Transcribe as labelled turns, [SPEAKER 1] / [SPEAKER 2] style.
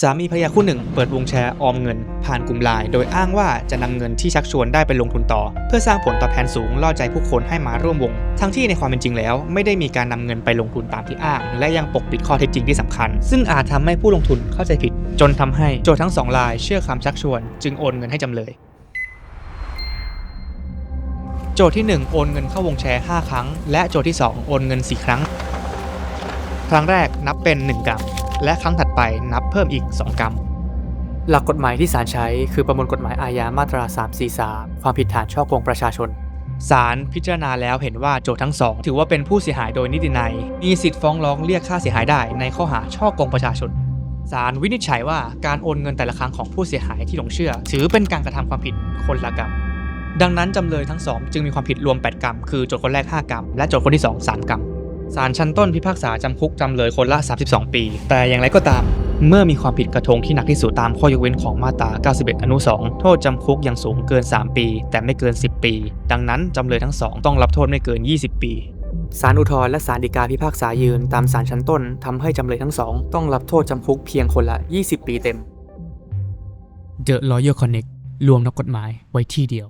[SPEAKER 1] สามีภรรยาคู่หนึ่งเปิดวงแชร์ออมเงิน ผ่านกลุ่มไลน์โดยอ้างว่าจะนำเงินที่ชักชวนได้ไปลงทุนต่อ เพื่อสร้างผลตอบแทนสูงล่อใจผู้คนให้มาร่วมวง ทั้งที่ในความเป็นจริงแล้ว ไม่ได้มีการนำเงินไปลงทุนตามที่อ้าง และยังปกปิดข้อเท็จจริงที่สำคัญ ซึ่งอาจทำให้ผู้ลงทุนเข้าใจผิด จนทำให้โจทย์ทั้งสองรายเชื่อคำชักชวน จึงโอนเงินให้จำเลย โจทย์ที่ 1 โอนเงินเข้าวงแชร์ 5 ครั้ง และโจทย์ที่ 2 โอนเงิน 4 ครั้ง ครั้งแรกนับเป็น 1กรัม และครั้งถัดไปนับเพิ่มอีก 2 กรัม หลักกฎหมายที่ศาลใช้คือประมวลกฎหมายอาญามาตรา 343 ความผิดฐานช่อโกงประชาชนศาลพิจารณาแล้วเห็นว่าโจทย์ทั้งสองถือว่าเป็นผู้เสียหายโดยนิตินัย มีสิทธิ์ฟ้องร้องเรียกค่าเสียหายได้ในข้อหาช่อโกงประชาชนศาลวินิจฉัยว่าการโอนเงินแต่ละครั้งของผู้เสียหายที่หลงเชื่อ ถือเป็นการกระทำความผิดคนละกรรม ดังนั้นจำเลยทั้งสองจึงมีความผิดรวม 8 กรรม คือโจทย์คนแรก 5 กรรม และโจทย์คนที่ 2 3 กรรม ศาลชั้นต้นพิพากษาจำคุกจำเลยคนละ 32 ปี แต่อย่างไรก็ตาม เมื่อมีความผิดกระทงที่หนักที่สุดตามข้อยกเว้นของมาตรา 91 อนุ 2 โทษจำคุกยังสูงเกิน 3 ปี แต่ไม่เกิน 10 ปี ดังนั้นจำเลยทั้งสองต้องรับโทษไม่เกิน 20 ปีศาลอุทธรณ์และศาลฎีกาพิพากษายืนตามศาลชั้นต้นทำให้จำเลยทั้งสองต้องรับโทษจำคุกเพียงคนละ 20 ปีเต็ม The Lawyer Connect รวมนักกฎหมายไว้ที่เดียว